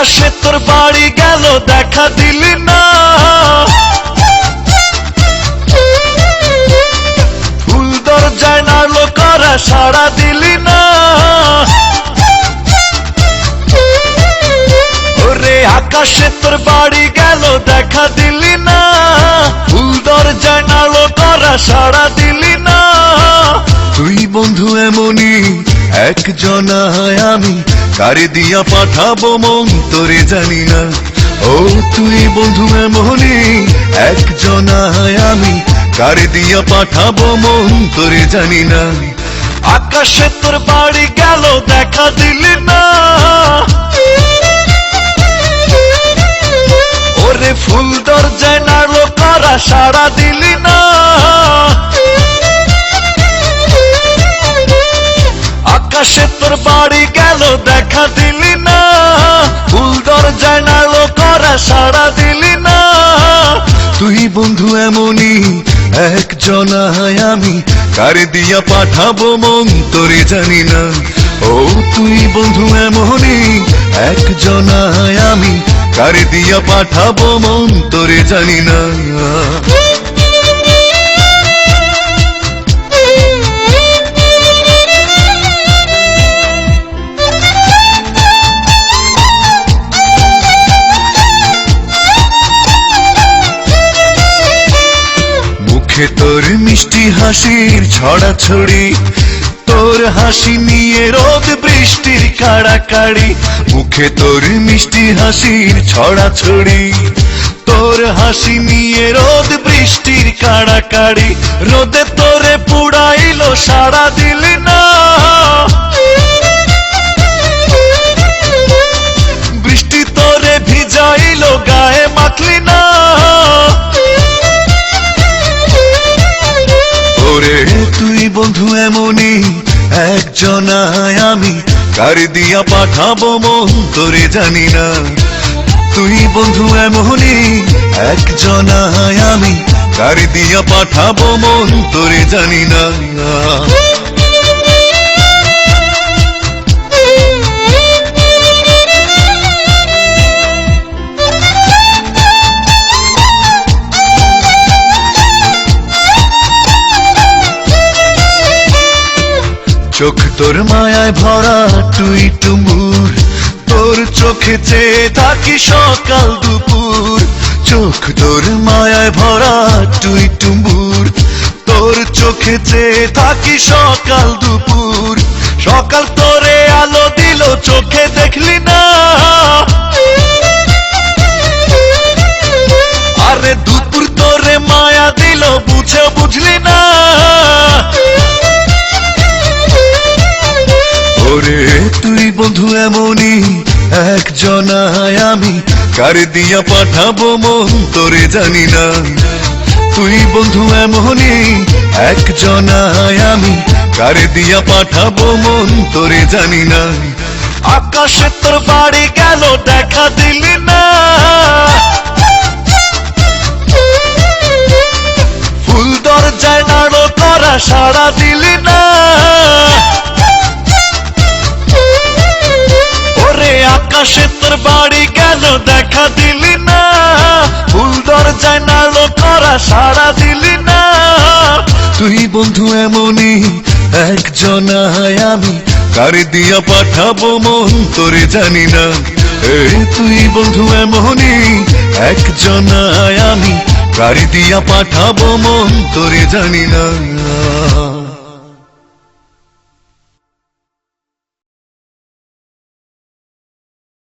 আকাশে তোর বাড়ি গেল, দেখা দিলি না। ফুল দরজায় নাড়লো করা সারা দিলি না। ওরে আকাশে তোর বাড়ি গেল, দেখা দিলি না। ফুল দরজায় নাড়লো করা সারা দিলি না। তুই বন্ধু এমনই একজনা আমি কারে দিয়া পাঠাবো মন, তোরে জানি না। ও তুই বন্ধু এমনই, একজনা আমি কারে দিয়া পাঠাবো মন, তোরে জানি না। আকাশে তোর বাড়ি গেল, দেখা দিলি না। ওরে ফুল দরজায় নাড়লো করা, সাড়া দিলি দরজায় করা সাড়া দিলি না। তুই বন্ধু এমনই, একজনা আমি। কার দিয়া পাঠাবো মন, তোরে জানি না। ও, তুই বন্ধু এমনই, একজনা আমি। কার দিয়া পাঠাবো মন, তোরে জানি না। মুখে তোর মিষ্টি হাসির ছড়া ছড়ি তোর হাসি নিয়ে রোদ বৃষ্টির কাড়াকাড়ি। মুখে তোর মিষ্টি হাসির ছড়া ছড়ি তোর হাসি নিয়ে রোদ বৃষ্টির কাড়াকাড়ি। রোদে তোরে পুড়াইলো সারা দিলি না। আমি, কার দিয়া পাঠাবো মন তোরে জানি না। তুই বন্ধু এমনই একজন আমি, কার দিয়া পাঠাবো মন তোরে জানি না। চোখ তোর মায়ায় ভরা, তুই তুমুর তোর চোখে চেয়ে থাকি সকাল দুপুর। চোখ তোর মায়ায় ভরা, তুই তুমুর তোর চোখে চেয়ে থাকি সকাল দুপুর। এমনই একজনায় আমি কার দিয়া পাঠাবো মন তোরে জানি না। তুই বন্ধু এমনই একজনায় আমি কার দিয়া পাঠাবো মন তোরে জানি না। আকাশে তোর বাড়ি গেল, দেখা দিলি না। ফুল দরজায় নাড়ো করা সাড়া দিলি সাড়া দিলি না। তুই বন্ধু এমনই একজন আমি। কারে দিয়া পাঠাবো মন, তোরে জানি না। তুই বন্ধু এমনই একজন আমি। কারে দিয়া পাঠাবো মন, তোরে জানি না।